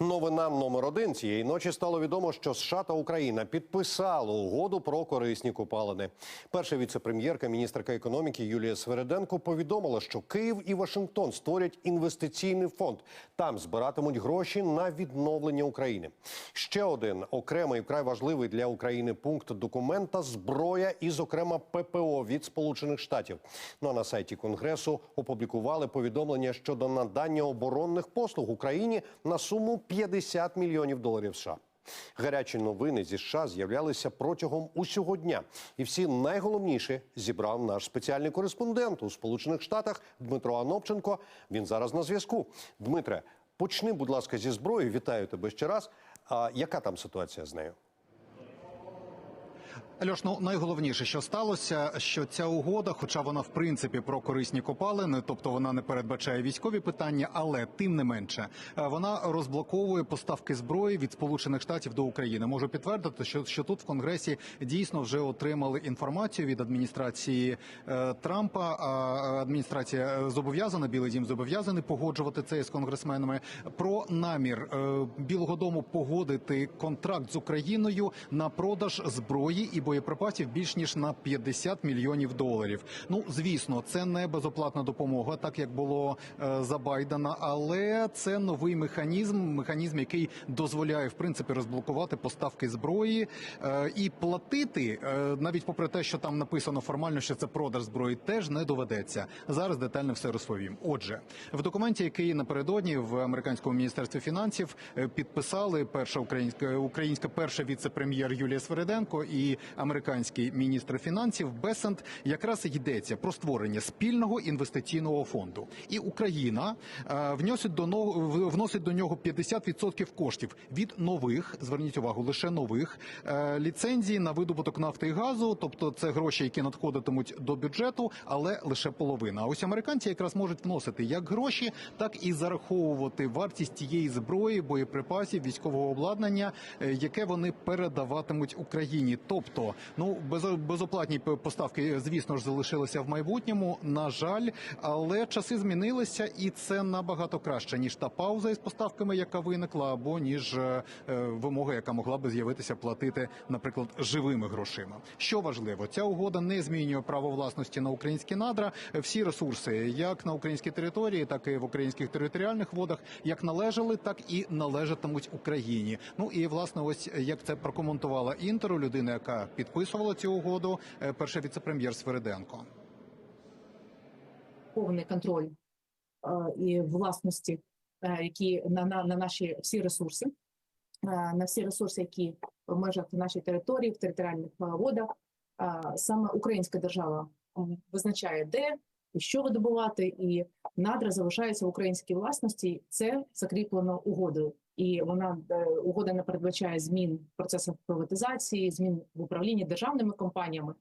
Новина номер один цієї ночі стало відомо, що США та Україна підписали угоду про корисні копалини. Перша віце-прем'єрка, міністерка економіки Юлія Свереденко повідомила, що Київ і Вашингтон створять інвестиційний фонд. Там збиратимуть гроші на відновлення України. Ще один окремий вкрай важливий для України пункт документа зброя і, зокрема, ППО від Сполучених Штатів. Ну а на сайті Конгресу опублікували повідомлення щодо надання оборонних послуг Україні на суму 50 мільйонів доларів США. Гарячі новини зі США з'являлися протягом усього дня, і всі найголовніші зібрав наш спеціальний кореспондент у Сполучених Штатах Дмитро Анопченко. Він зараз на зв'язку. Дмитре, почни, будь ласка, зі зброї. Вітаю тебе ще раз. А яка там ситуація з нею? Альош, ну найголовніше, що сталося, що ця угода, хоча вона в принципі про корисні копалини, тобто вона не передбачає військові питання, але тим не менше е, вона розблоковує поставки зброї від Сполучених Штатів до України. Можу підтвердити, що, що тут в Конгресі дійсно вже отримали інформацію від адміністрації е, Трампа. А адміністрація зобов'язана, Білий Дім зобов'язаний погоджувати це з конгресменами про намір е, Білого Дому погодити контракт з Україною на продаж зброї і боєприпасів більш ніж на 50 мільйонів доларів. Ну звісно, це не безоплатна допомога, так як було е, за Байдена, але це новий механізм, механізм, який дозволяє в принципі розблокувати поставки зброї е, і платити, е, навіть попри те, що там написано формально, що це продаж зброї, теж не доведеться. Зараз детально все розповім. Отже, в документі, який напередодні в американському міністерстві фінансів е, підписали перша українська українська перша віце-прем'єр Юлія Свериденко і американський міністр фінансів Бесент, якраз йдеться про створення спільного інвестиційного фонду. І Україна е, вносить до но- вносить до нього 50% коштів від нових, зверніть увагу, лише нових е, ліцензій на видобуток нафти і газу, тобто це гроші, які надходитимуть до бюджету, але лише половина. А ось американці якраз можуть вносити як гроші, так і зараховувати вартість тієї зброї, боєприпасів, військового обладнання, е, яке вони передаватимуть Україні. Тобто, ну безо- безоплатні поставки, звісно ж, залишилися в майбутньому. На жаль, але часи змінилися, і це набагато краще ніж та пауза із поставками, яка виникла, або ніж е, е, вимога, яка могла би з'явитися платити, наприклад, живими грошима. Що важливо, ця угода не змінює право власності на українські надра. Всі ресурси, як на українській території, так і в українських територіальних водах, як належали, так і належатимуть Україні. Ну і власне, ось як це прокоментувала інтеру, людина, яка підписувала цю угоду, перший перша віцепрем'єр Свириденко. повний контроль е, і власності, е, які на, на, на наші всі ресурси, е, на всі ресурси, які в межах нашої території, в територіальних е, водах. Е, Саме українська держава визначає, де і що видобувати, і надра залишаються в українській власності. Це закріплено угодою. І вона е, угода не передбачає змін в процесах приватизації, змін в управлінні державними компаніями.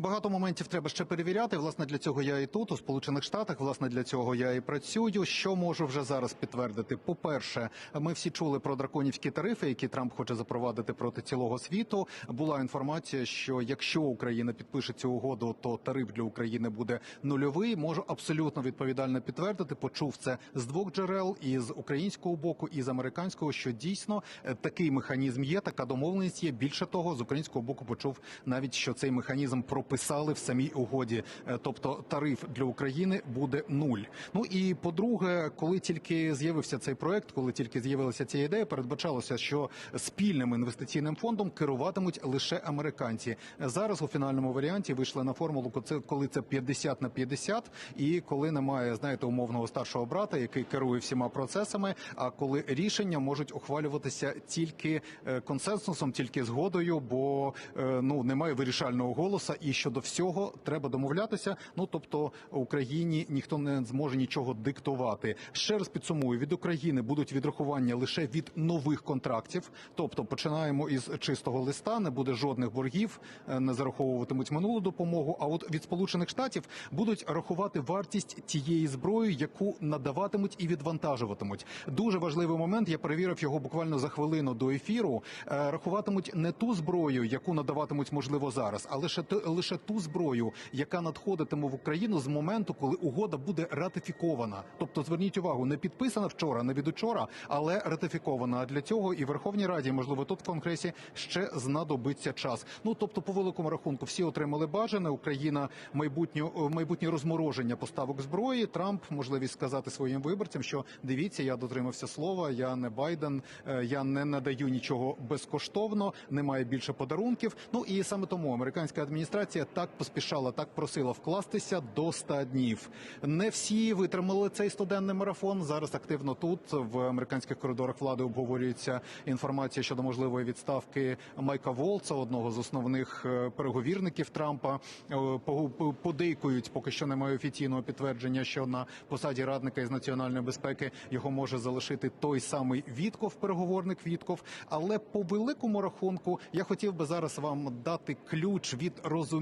Багато моментів треба ще перевіряти. Власне, для цього я і тут, у Сполучених Штатах. Власне, для цього я і працюю. Що можу вже зараз підтвердити? По-перше, ми всі чули про драконівські тарифи, які Трамп хоче запровадити проти цілого світу. Була інформація, що якщо Україна підпише цю угоду, то тариф для України буде нульовий. Можу абсолютно відповідально підтвердити. Почув це з двох джерел і з українського боку, і з американського, що дійсно е, такий механізм є, така домовленість є. Більше того, з українського боку почув навіть, що цей механізм прописали в самій угоді. Е, Тобто тариф для України буде нуль. Ну і по-друге, коли тільки з'явився цей проект, коли тільки з'явилася ця ідея, передбачалося, що спільним інвестиційним фондом керуватимуть лише американці. Зараз у фінальному варіанті вийшли на формулу, ко- коли це 50 на 50, і коли немає, знаєте, умовного старшого брата, який керує всіма процесами. А коли рішення можуть ухвалюватися тільки е, консенсусом, тільки згодою, бо е, ну немає вирішального голоса, і щодо всього треба домовлятися. Ну тобто Україні ніхто не зможе нічого диктувати. Ще раз підсумую: від України будуть відрахування лише від нових контрактів. Тобто починаємо із чистого листа, не буде жодних боргів, е, не зараховуватимуть минулу допомогу. А от від Сполучених Штатів будуть рахувати вартість тієї зброї, яку надаватимуть і відвантажуватимуть. Дуже важливий момент. Я перевірив його буквально за хвилину до ефіру. Е, Рахуватимуть не ту зброю, яку надаватимуть можливо зараз, а лише лише лише ту зброю, яка надходитиме в Україну з моменту, коли угода буде ратифікована. Тобто, зверніть увагу, не підписана вчора, не від учора, але ратифікована. А для цього і Верховній Раді, можливо, тут в Конгресі ще знадобиться час. Ну тобто, по великому рахунку, всі отримали бажане. Україна майбутню майбутнє розмороження поставок зброї. Трамп можливість сказати своїм виборцям, що дивіться, я дотримався слова, я не Байден, е, я не надаю нічого безкоштовно, немає більше подарунків. Ну і саме тому американська адміністрація так поспішала, так просила вкластися до 100 днів. Не всі витримали цей студенний марафон. Зараз активно тут в американських коридорах влади обговорюється інформація щодо можливої відставки Майка Волца, одного з основних е, переговірників Трампа. Е, по- по- Подейкують, поки що немає офіційного підтвердження, що на посаді радника із національної безпеки його може залишити той самий Вітков, переговорник Вітков. Але по великому рахунку я хотів би зараз вам дати ключ від розуміння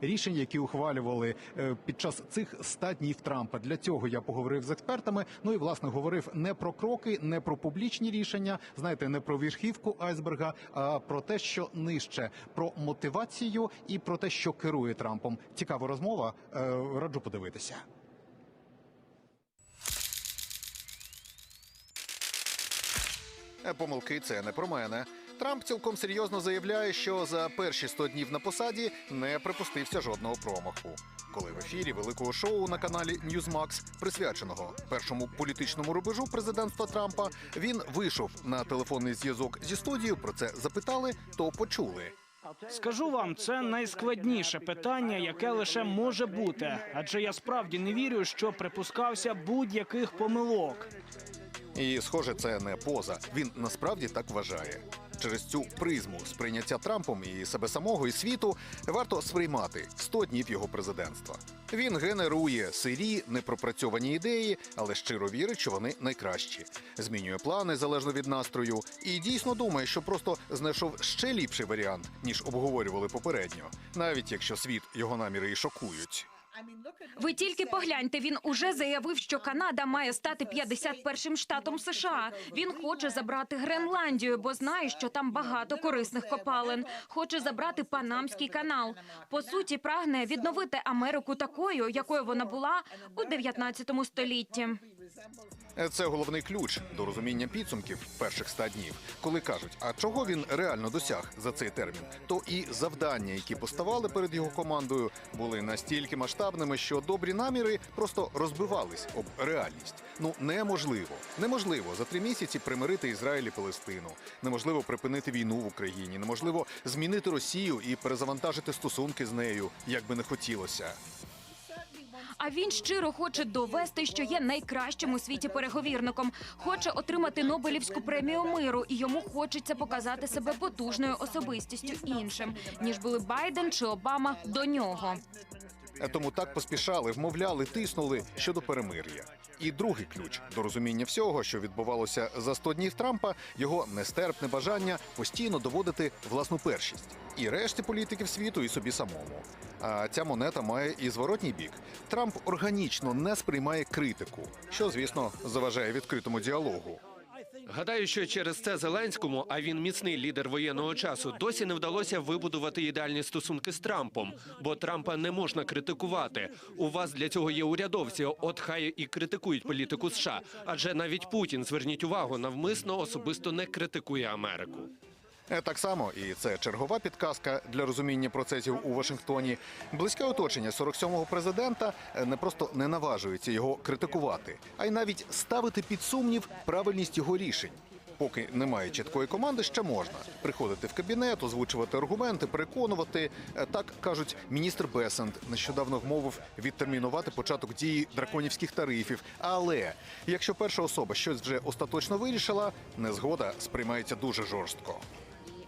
рішень, які ухвалювали е, під час цих 100 днів Трампа. Для цього я поговорив з експертами. Ну і власне говорив не про кроки, не про публічні рішення. Знаєте, не про верхівку айсберга, а про те, що нижче, про мотивацію і про те, що керує Трампом. Цікава розмова. Е, Раджу подивитися. Е, Помилки це не про мене. Трамп цілком серйозно заявляє, що за перші 100 днів на посаді не припустився жодного промаху. Коли в ефірі великого шоу на каналі Newsmax, присвяченого першому політичному рубежу президентства Трампа, він вийшов на телефонний зв'язок зі студією. Про це запитали, то почули. Скажу вам, це найскладніше питання, яке лише може бути, адже я справді не вірю, що припускався будь-яких помилок. І, схоже, це не поза. Він насправді так вважає. Через цю призму сприйняття Трампом і себе самого і світу варто сприймати 100 днів його президентства. Він генерує сирі, непропрацьовані ідеї, але щиро вірить, що вони найкращі. Змінює плани залежно від настрою, і дійсно думає, що просто знайшов ще ліпший варіант, ніж обговорювали попередньо, навіть якщо світ його наміри і шокують. Ви тільки погляньте. Він уже заявив, що Канада має стати 51-м штатом США. Він хоче забрати Гренландію, бо знає, що там багато корисних копалин. Хоче забрати Панамський канал. По суті, прагне відновити Америку такою, якою вона була у 19 столітті. Це головний ключ до розуміння підсумків перших ста днів. Коли кажуть, а чого він реально досяг за цей термін, то і завдання, які поставали перед його командою, були настільки масштабними, що добрі наміри просто розбивались об реальність. Ну неможливо, неможливо за три місяці примирити Ізраїль і Палестину. Неможливо припинити війну в Україні. Неможливо змінити Росію і перезавантажити стосунки з нею, як би не хотілося. А він щиро хоче довести, що є найкращим у світі переговірником. Хоче отримати Нобелівську премію миру, і йому хочеться показати себе потужною особистістю іншим, ніж були Байден чи Обама до нього. Тому так поспішали, вмовляли, тиснули щодо перемир'я. І другий ключ до розуміння всього, що відбувалося за 100 днів Трампа, його нестерпне бажання постійно доводити власну першість і решті політиків світу, і собі самому. А ця монета має і зворотній бік. Трамп органічно не сприймає критику, що звісно заважає відкритому діалогу. Гадаю, що через це Зеленському, а він міцний лідер воєнного часу, досі не вдалося вибудувати ідеальні стосунки з Трампом, бо Трампа не можна критикувати. У вас для цього є урядовці. От хай і критикують політику США, адже навіть Путін, зверніть увагу, навмисно особисто не критикує Америку. Е, Так само, і це чергова підказка для розуміння процесів у Вашингтоні. Близьке оточення 47-го президента е, не просто не наважується його критикувати, а й навіть ставити під сумнів правильність його рішень. Поки немає чіткої команди, ще можна приходити в кабінет, озвучувати аргументи, переконувати. Е, Так кажуть, міністр Бесент нещодавно вмовив відтермінувати початок дії драконівських тарифів. Але якщо перша особа щось вже остаточно вирішила, незгода сприймається дуже жорстко.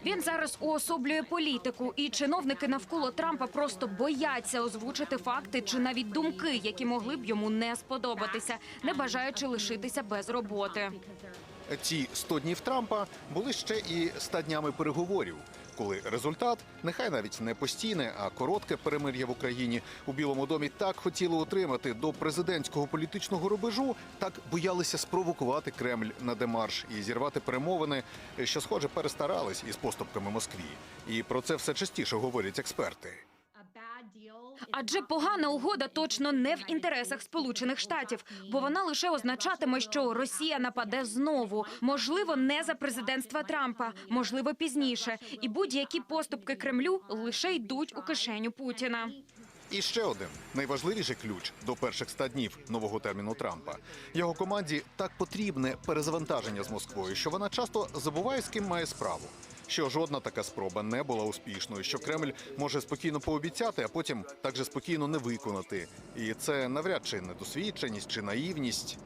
Він зараз уособлює політику, і чиновники навколо Трампа просто бояться озвучити факти чи навіть думки, які могли б йому не сподобатися, не бажаючи лишитися без роботи. Ці 100 днів Трампа були ще і 100 днями переговорів, коли результат, нехай навіть не постійне, а коротке перемир'я в Україні у Білому домі так хотіли отримати до президентського політичного рубежу, так боялися спровокувати Кремль на демарш і зірвати перемовини, що схоже перестарались із поступками Москві. І про це все частіше говорять експерти. Адже погана угода точно не в інтересах Сполучених Штатів, бо вона лише означатиме, що Росія нападе знову. Можливо, не за президентства Трампа, можливо, пізніше. І будь-які поступки Кремлю лише йдуть у кишеню Путіна. І ще один найважливіший ключ до перших ста днів нового терміну Трампа. Його команді так потрібне перезавантаження з Москвою, що вона часто забуває, з ким має справу. Що жодна така спроба не була успішною, що Кремль може спокійно пообіцяти, а потім так же спокійно не виконати. І це навряд чи недосвідченість чи наївність.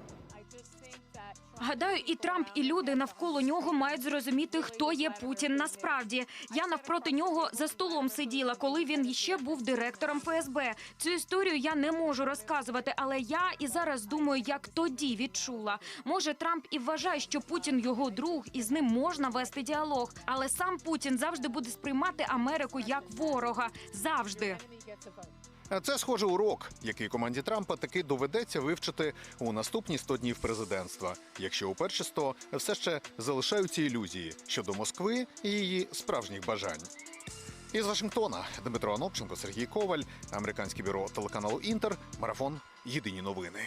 Гадаю, і Трамп, і люди навколо нього мають зрозуміти, хто є Путін насправді. Я навпроти нього за столом сиділа, коли він ще був директором ФСБ. Цю історію я не можу розказувати, але я і зараз думаю, як тоді відчула. Може, Трамп і вважає, що Путін його друг, і з ним можна вести діалог. Але сам Путін завжди буде сприймати Америку як ворога. Завжди. Це схоже урок, який команді Трампа таки доведеться вивчити у наступні 100 днів президентства, якщо у перші 100 все ще залишаються ілюзії щодо Москви і її справжніх бажань. Із Вашингтона Дмитро Анопченко, Сергій Коваль, американське бюро телеканалу Інтер, марафон Єдині новини.